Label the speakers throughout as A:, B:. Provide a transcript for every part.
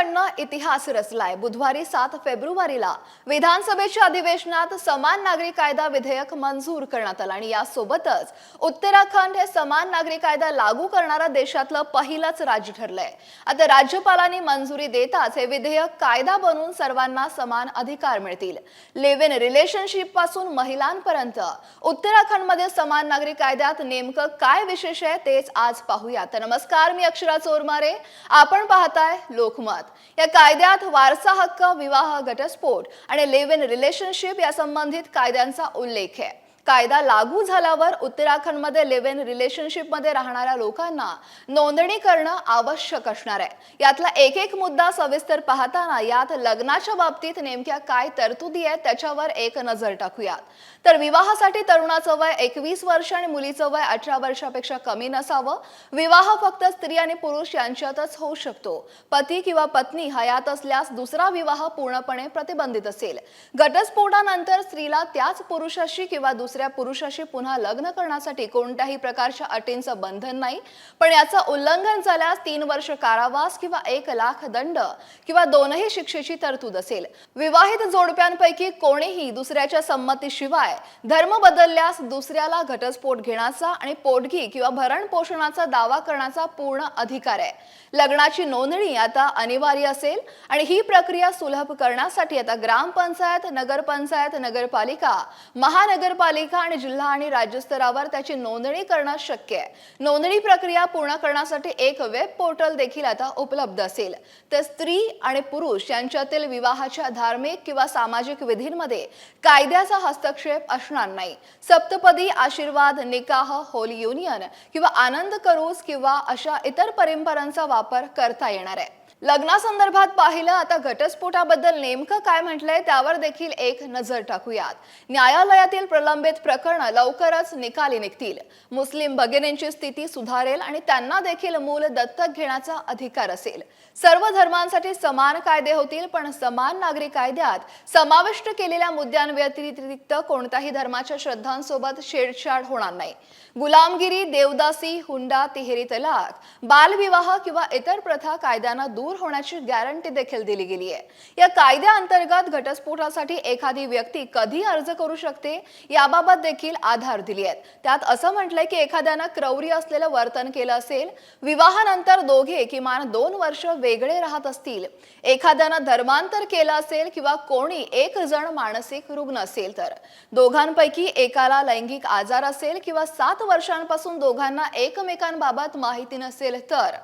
A: उत्तराखंडनं इतिहास रचलाय. बुधवारी सात फेब्रुवारीला विधानसभेच्या अधिवेशनात समान नागरी कायदा विधेयक मंजूर करण्यात आलं आणि यासोबतच उत्तराखंड हे समान नागरिक कायदा लागू करणारा देशातलं पहिलंच राज्य ठरलंय. आता राज्यपालांनी मंजुरी देताच हे विधेयक कायदा बनून सर्वांना समान अधिकार मिळतील. लिव्ह इन रिलेशनशिपपासून महिलांपर्यंत उत्तराखंडमध्ये समान नागरिक कायद्यात नेमकं काय विशेष आहे तेच आज पाहूया. तर नमस्कार मी अक्षरा चोरमारे. आपण पाहताय लोकमत. या कायद्यात वारसा हक्क विवाह घटस्फोट आणि लिव्ह इन रिलेशनशिप या संबंधित कायद्यांचा उल्लेख आहे. कायदा लागू झाल्यावर उत्तराखंडमध्ये लिव्ह इन रिलेशनशिपमध्ये राहणाऱ्या लोकांना नोंदणी करणं आवश्यक असणार आहे. यातला एक एक मुद्दा सविस्तर पाहताना यात लग्नाच्या बाबतीत नेमक्या काय तरतुदी आहेत त्याच्यावर एक नजर टाकूयात. तर विवाहासाठी तरुणाचं वय एकवीस वर्ष आणि मुलीचं वय अठरा वर्षापेक्षा कमी नसावं. विवाह फक्त स्त्री आणि पुरुष यांच्यातच होऊ शकतो. पती किंवा पत्नी हयात असल्यास दुसरा विवाह पूर्णपणे प्रतिबंधित असेल. घटस्फोटानंतर स्त्रीला त्याच पुरुषाशी किंवा दुसऱ्या पुरुषाशी पुन्हा लग्न करण्यासाठी कोणत्याही प्रकारच्या अटींचं बंधन नाही. पण याचं उल्लंघन झाल्यास तीन वर्ष कारावास किंवा एक लाख दंड किंवा दोनही शिक्षेची तरतूद असेल. विवाहित जोडप्यांपैकी कोणीही दुसऱ्याच्या संमतीशिवाय धर्म बदलल्यास दुसऱ्याला घटस्फोट घेण्याचा आणि पोटगी किंवा भरण पोषणाचा दावा करण्याचा पूर्ण अधिकार आहे. लग्नाची नोंदणी आता अनिवार्य असेल आणि ही प्रक्रिया सुलभ करण्यासाठी आता ग्रामपंचायत नगरपंचायत नगरपालिका महानगरपालिका आणि जिल्हा आणि राज्य स्तरावर त्याची नोंदणी करणं शक्य आहे. नोंदणी प्रक्रिया पूर्ण करण्यासाठी एक वेब पोर्टल देखील आता उपलब्ध असेल. तर स्त्री आणि पुरुष यांच्यातील विवाहाच्या धार्मिक किंवा सामाजिक विधींमध्ये कायद्याचा हस्तक्षेप असणार नाही. सप्तपदी आशीर्वाद निकाह होली युनियन किंवा आनंद करूज किंवा अशा इतर परंपरांचा वापर करता येणार आहे. लग्नासंदर्भात पाहिलं आता घटस्फोटाबद्दल नेमकं काय म्हटलंय त्यावर देखील एक नजर टाकूयात. न्यायालयातील प्रलंबित प्रकरणं लवकरच निकाली निघतील. मुस्लिम भगिनींची स्थिती सुधारेल आणि त्यांना देखील मूल दत्तक घेण्याचा अधिकार असेल. सर्व धर्मांसाठी समान कायदे होतील पण समान नागरिक कायद्यात समाविष्ट केलेल्या मुद्द्यांव्यतिरिक्त कोणत्याही धर्माच्या श्रद्धांसोबत छेडछाड होणार नाही. गुलामगिरी देवदासी हुंडा तिहेरी तलाक बालविवाह किंवा इतर प्रथा कायद्यानं दूर होण्याची गॅरंटी देखील दिली गेली आहे. या कायद्याअंतर्गत घटस्फोटासाठी एखादी व्यक्ती कधी अर्ज करू शकते याबाबत देखील आधार दिली आहेत. त्यात असं म्हटलंय की एखाद्यानं क्रौरी असलेलं वर्तन केलं असेल विवाहानंतर दोघे किमान दोन वर्ष वेगळे राहत असतील. एखाद्यानं धर्मांतर केलं असेल किंवा कोणी एक जण मानसिक रुग्ण असेल तर. दोघांपैकी एकाला लैंगिक आजार असेल किंवा सात वर्षांपासून दोघांना एकमेकांबाबत माहिती नसेल तर.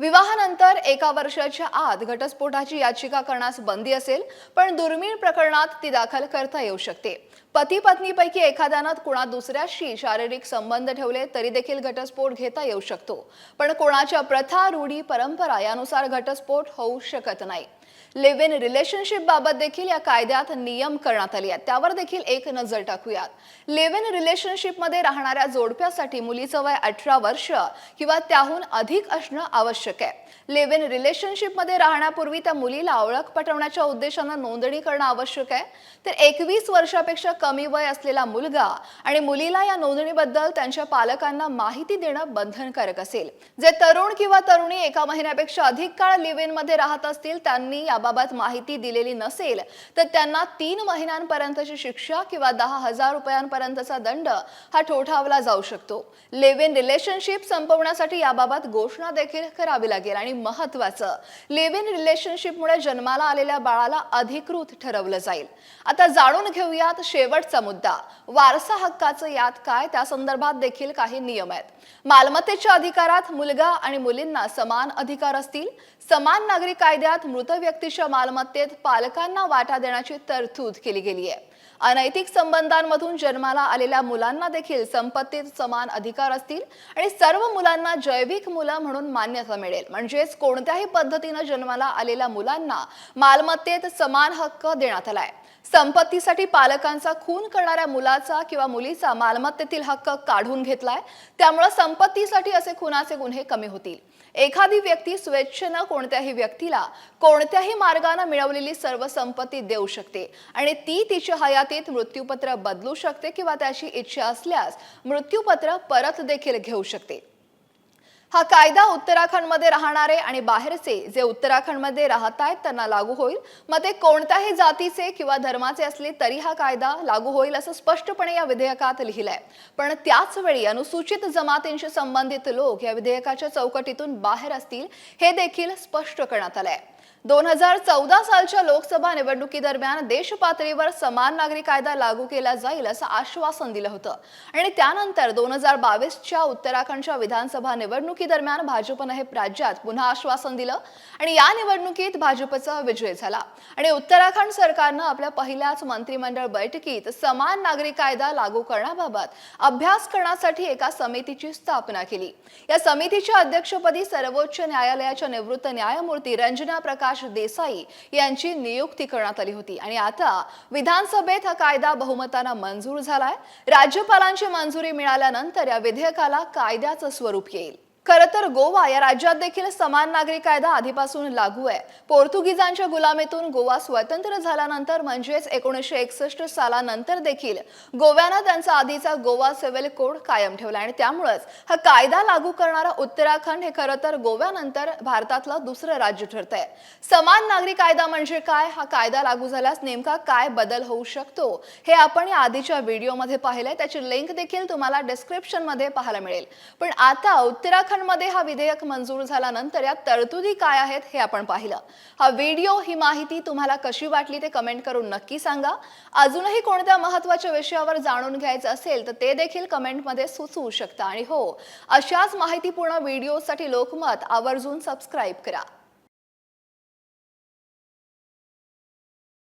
A: विवाहानंतर एका वर्षाच्या आत घटस्फोटाची याचिका करण्यास बंदी असेल पण दुर्मिळ प्रकरणात ती दाखल करता येऊ शकते. पती पत्नीपैकी एखाद्यानं कुणा दुसऱ्याशी शारीरिक संबंध ठेवले तरी देखील घटस्फोट घेता येऊ शकतो. पण कोणाच्या प्रथा रूढी परंपरा यानुसार घटस्फोट होऊ शकत नाही. लिव्ह इन रिलेशनशिप बाबत देखील या कायद्यात नियम करण्यात आले आहेत. त्यावर देखील एक नजर टाकूयात. लिव्ह इन रिलेशनशिपमध्ये राहणाऱ्या जोडप्यासाठी मुलीचं वय अठरा वर्ष किंवा त्याहून अधिक असणं आवश्यक आहे. लिव्ह इन रिलेशनशिपमध्ये राहण्यापूर्वी त्या मुलीला ओळख पटवण्याच्या उद्देशानं नोंदणी करणं आवश्यक आहे. तर एकवीस वर्षापेक्षा कमी वय असलेला मुलगा आणि मुलीला या नोंदणीबद्दल त्यांच्या पालकांना माहिती देणं बंधनकारक असेल. जे तरुण किंवा तरुणी एका महिन्यापेक्षा अधिक काळ लिव्ह इनमध्ये राहत असतील त्यांनी याबाबत माहिती दिलेली नसेल तर त्यांना तीन महिन्यांपर्यंतची शिक्षा किंवा दहा हजार रुपयांपर्यंतचा दंड हा ठोठावला जाऊ शकतो. लिव्ह इन रिलेशनशिप संपवण्यासाठी याबाबत घोषणा देखील करावी लागेल आणि महत्वाचं लिव्ह इन रिलेशनशिपमुळे जन्माला आलेल्या बाळाला अधिकृत ठरवलं जाईल. आता जाणून घेऊयात शेवटचा मुद्दा वारसा हक्काचं यात काय? त्या संदर्भात देखील काही नियम आहेत. मालमत्तेच्या अधिकारात मुलगा आणि मुलींना समान अधिकार असतील? समान नागरिक कायद्यात मृत व्यक्ती मालमत्तेत पालकांना वाटा देण्याची तरतूद केली गेली आहे अनैतिक संबंधांमधून जन्माला आलेल्या मुलांना देखील संपत्तीत समान अधिकार असतील आणि सर्व मुलांना जैविक मुलं म्हणून मान्यता मिळेल. म्हणजेच कोणत्याही पद्धतीनं जन्माला आलेल्या मुलांना मालमत्तेत समान हक्क देण्यात आलाय. संपत्तीसाठी पालकांचा खून करणाऱ्या मुलाचा किंवा मुलीचा मालमत्तेतील हक्क काढून घेतलाय. त्यामुळे संपत्तीसाठी असे खुनाचे गुन्हे कमी होतील. एखादी व्यक्ती स्वेच्छेनं कोणत्याही व्यक्तीला कोणत्याही मार्गाने मिळवलेली सर्व संपत्ती देऊ शकते आणि ती तिच्या हयातीत मृत्यूपत्र बदलू शकते किंवा त्याची इच्छा असल्यास मृत्यूपत्र परत देखील घेऊ शकते. हा कायदा उत्तराखंडमध्ये राहणारे आणि बाहेरचे जे उत्तराखंडमध्ये राहत आहेत त्यांना लागू होईल. मग ते कोणत्याही जातीचे किंवा धर्माचे असले तरी हा कायदा लागू होईल असं स्पष्टपणे या विधेयकात लिहिलंय. पण त्याच वेळी अनुसूचित जमातींशी संबंधित लोक या विधेयकाच्या चौकटीतून बाहेर असतील हे देखील स्पष्ट करण्यात आलंय. दोन हजार चौदा सालच्या लोकसभा निवडणुकीदरम्यान देश पातळीवर समान नागरी कायदा लागू केला जाईल असं आश्वासन दिलं होतं. आणि त्यानंतर दोन हजार बावीसच्या उत्तराखंडच्या विधानसभा निवडणुकीदरम्यान भाजपनं हे राज्यात पुन्हा आश्वासन दिलं आणि या निवडणुकीत भाजपचा विजय झाला. आणि उत्तराखंड सरकारनं आपल्या पहिल्याच मंत्रिमंडळ बैठकीत समान नागरी कायदा लागू करण्याबाबत अभ्यास करण्यासाठी एका समितीची स्थापना केली. या समितीच्या अध्यक्षपदी सर्वोच्च न्यायालयाच्या निवृत्त न्यायमूर्ती रंजना प्रकाश देसाई यांची नियुक्ती करण्यात आली होती. आणि आता विधानसभेत हा कायदा बहुमतानं मंजूर झालाय. राज्यपालांची मंजुरी मिळाल्यानंतर या विधेयकाला कायद्याचं स्वरूप येईल. खरं तर गोवा या राज्यात देखील समान नागरी कायदा आधीपासून लागू आहे. पोर्तुगीजांच्या गुलामीतून गोवा स्वतंत्र झाल्यानंतर म्हणजेच एकोणीसशे एकसष्ट सालानंतर देखील गोव्यानं त्यांचा आधीचा गोवा सिव्हिल कोड कायम ठेवला आणि त्यामुळेच हा कायदा लागू करणारा उत्तराखंड हे खरं तर गोव्यानंतर भारतातलं दुसरं राज्य ठरत आहे समान नागरी कायदा म्हणजे काय? हा कायदा लागू झाल्यास नेमका काय बदल होऊ शकतो? हे आपण या आधीच्या व्हिडिओमध्ये पाहिलंय. त्याची लिंक देखील तुम्हाला डिस्क्रिप्शनमध्ये पाहायला मिळेल. पण आता उत्तराखंड उत्तराखंडमध्ये हा विधेयक मंजूर झाल्यानंतर या तरतुदी काय आहेत हे आपण पाहिलं. हा व्हिडिओ ही माहिती तुम्हाला कशी वाटली ते कमेंट करून नक्की सांगा. अजूनही कोणत्या महत्त्वाच्या विषयावर जाणून घ्यायचं असेल तर ते देखील कमेंटमध्ये सुचवू शकता. आणि हो अशाच माहितीपूर्ण व्हिडिओसाठी लोकमत आवर्जून सबस्क्राईब करा.